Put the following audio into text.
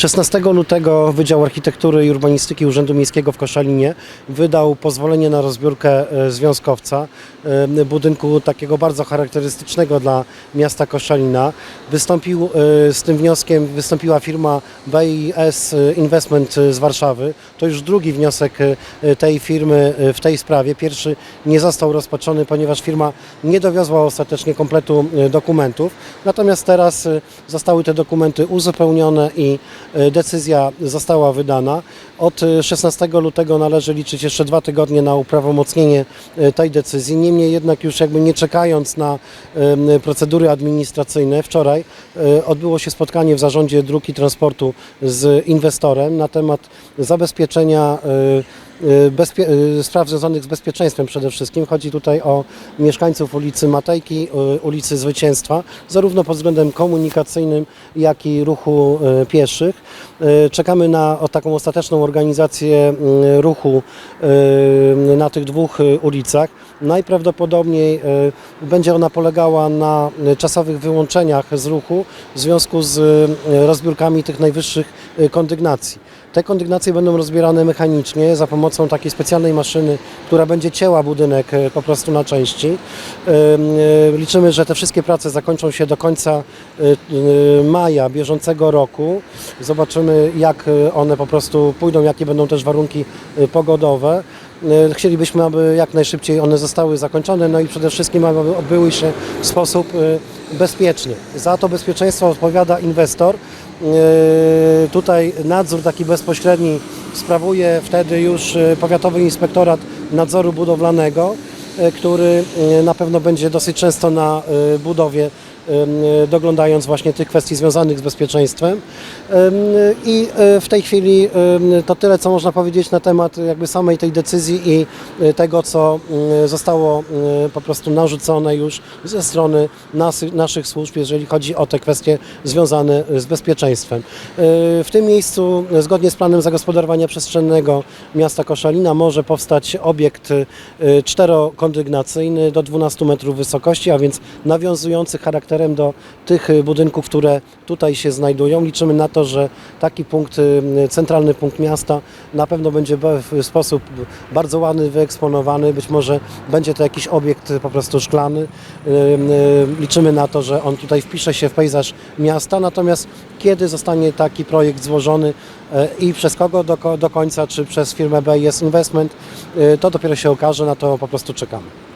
16 lutego Wydział Architektury i Urbanistyki Urzędu Miejskiego w Koszalinie wydał pozwolenie na rozbiórkę e, związkowca, e, budynku takiego bardzo charakterystycznego dla miasta Koszalina. Wystąpił e, z tym wnioskiem, wystąpiła firma BIS Investment z Warszawy. To już drugi wniosek tej firmy w tej sprawie. Pierwszy nie został rozpatrzony, ponieważ firma nie dowiozła ostatecznie kompletu dokumentów. Natomiast teraz zostały te dokumenty uzupełnione i decyzja została wydana. Od e, 16 lutego należy liczyć jeszcze dwa tygodnie na uprawomocnienie e, tej decyzji. Niemniej jednak już jakby nie czekając na procedury administracyjne, wczoraj e, odbyło się spotkanie w zarządzie dróg i transportu z inwestorem na temat zabezpieczenia y, y, spraw związanych z bezpieczeństwem przede wszystkim. Chodzi tutaj o mieszkańców ulicy Matejki, y, ulicy Zwycięstwa, zarówno pod względem komunikacyjnym, jak i ruchu pieszych. Czekamy na taką ostateczną organizację ruchu na tych dwóch ulicach. Najprawdopodobniej będzie ona polegała na czasowych wyłączeniach z ruchu w związku z rozbiórkami tych najwyższych kondygnacji. Te kondygnacje będą rozbierane mechanicznie za pomocą takiej specjalnej maszyny, która będzie cięła budynek e, po prostu na części. E, Liczymy, że te wszystkie prace zakończą się do końca e, maja bieżącego roku. Zobaczymy, jak one po prostu pójdą, jakie będą też warunki pogodowe. Chcielibyśmy, aby jak najszybciej one zostały zakończone, no i przede wszystkim, aby odbyły się w sposób bezpieczny. Za to bezpieczeństwo odpowiada inwestor. Tutaj nadzór taki bezpośredni sprawuje wtedy już e, Powiatowy Inspektorat Nadzoru Budowlanego, który e, na pewno będzie dosyć często na e, budowie doglądając właśnie tych kwestii związanych z bezpieczeństwem. Em, I e, w tej chwili to tyle, co można powiedzieć na temat jakby samej tej decyzji i e, tego, co mm, zostało e, po prostu narzucone już ze strony nasy, naszych służb, jeżeli chodzi o te kwestie związane z bezpieczeństwem. E, W tym miejscu, e, zgodnie z planem zagospodarowania przestrzennego miasta Koszalina, może powstać obiekt e, czterokondygnacyjny do 12 metrów wysokości, a więc nawiązujący charakterem do tych e, budynków, które tutaj się znajdują. Liczymy na to, że taki punkt, e, centralny punkt miasta na pewno będzie w sposób bardzo ładny wyeksponowany. Być może będzie to jakiś obiekt po prostu szklany. E, Liczymy na to, że on tutaj wpisze się w pejzaż miasta, natomiast kiedy zostanie taki projekt złożony i przez kogo do, do końca, czy przez firmę BIS Investment, to dopiero się okaże, na to po prostu czekamy. Welcome.